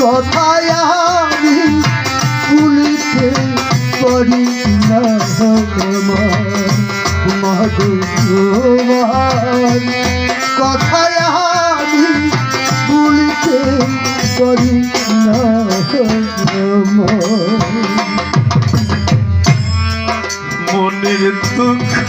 কথায় আমি ভুলিতে পারি না কথায় আমি পারি না মনের দুঃখ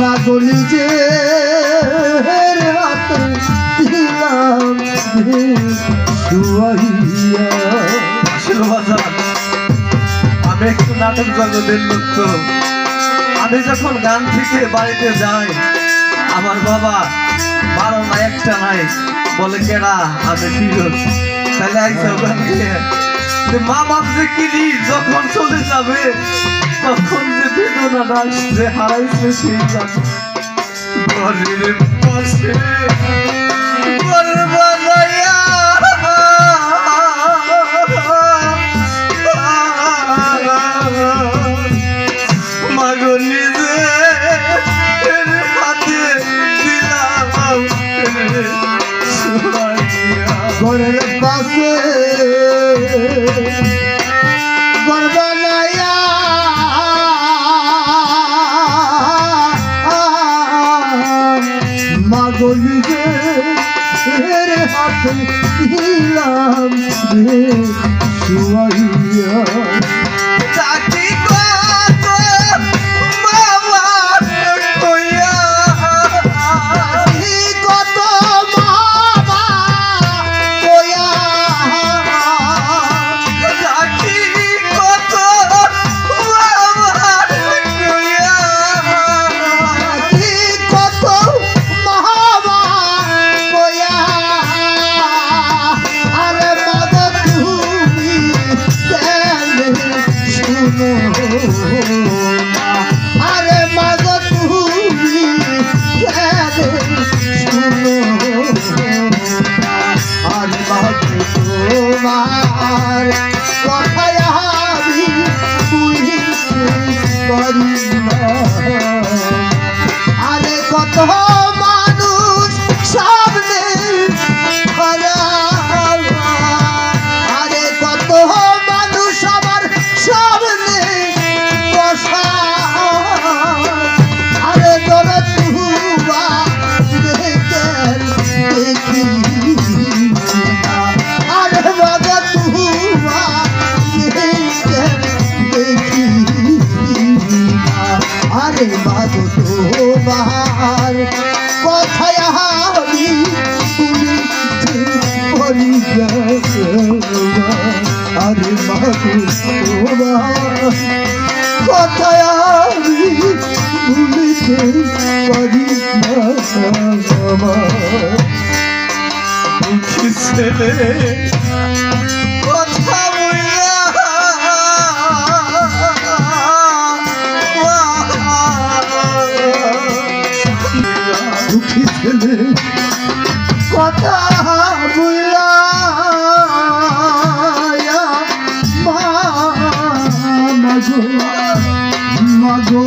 মাগো আরে শুয়াইয়া আসলে বাজার আমি একটু নাটক জগতের লোক তো আমি যখন গান থেকে বাড়িতে যাই, আমার বাবা বারো না একটা নাই। বলে কেনা আমি ফিরোজ তাহলে আইসা যে মা যে কিনি যখন চলে যাবে তখন যে বেদনাটা আসছে হারাইছে সেই গান ঘরের পাশে Sular আরে ছেলে দুঃখী ছেলে কথা বুঝলা মাগো মাগো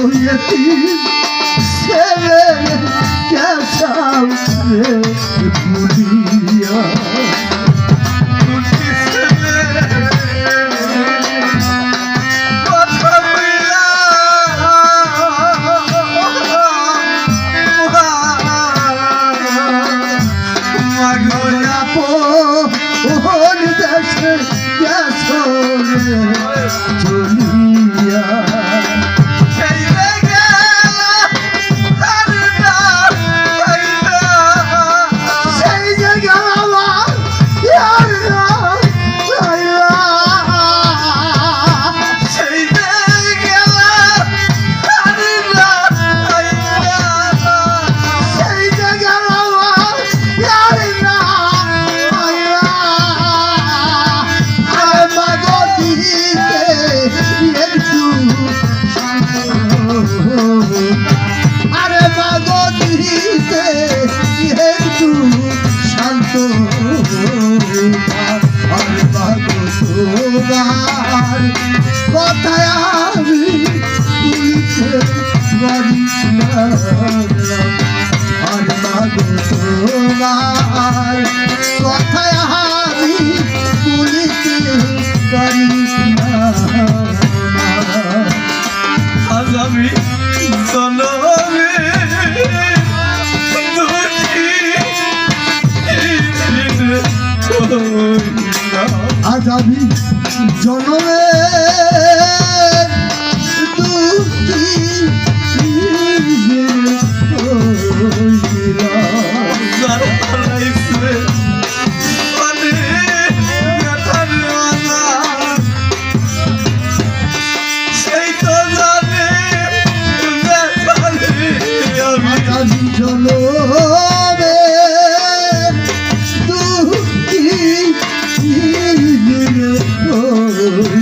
আমায় কথায় you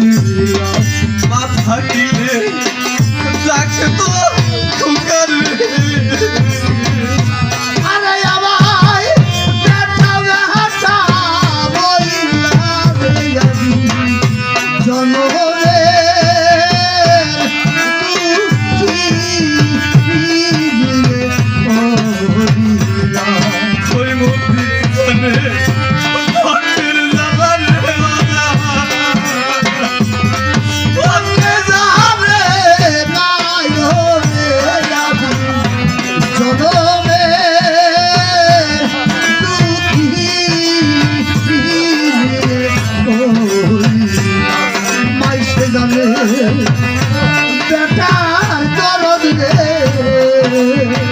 রে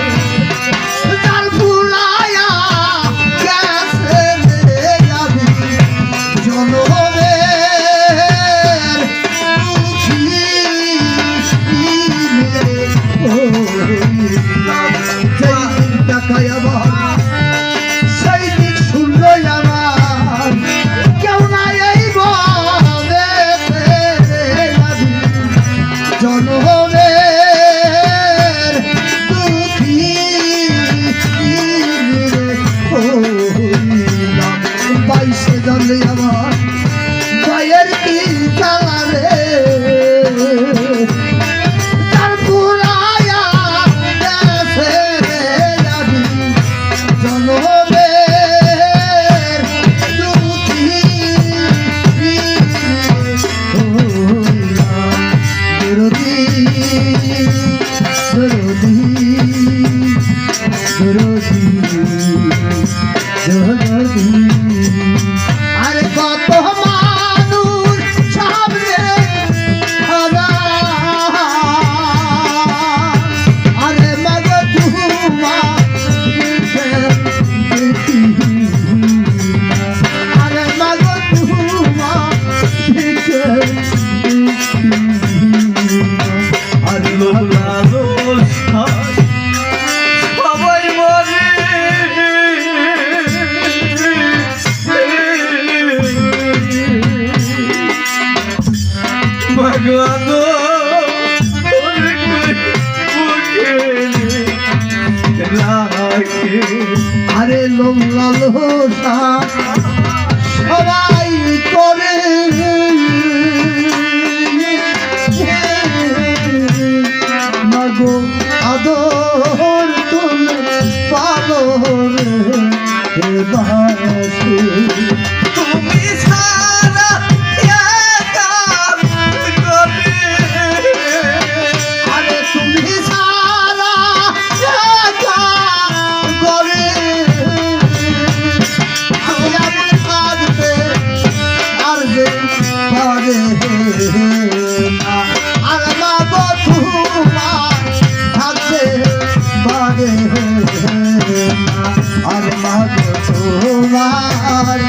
আর মাগো তোমার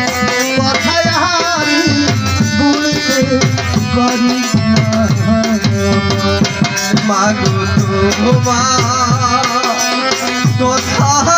কথায় হারি বলতে পারি মাগো তোমার কথা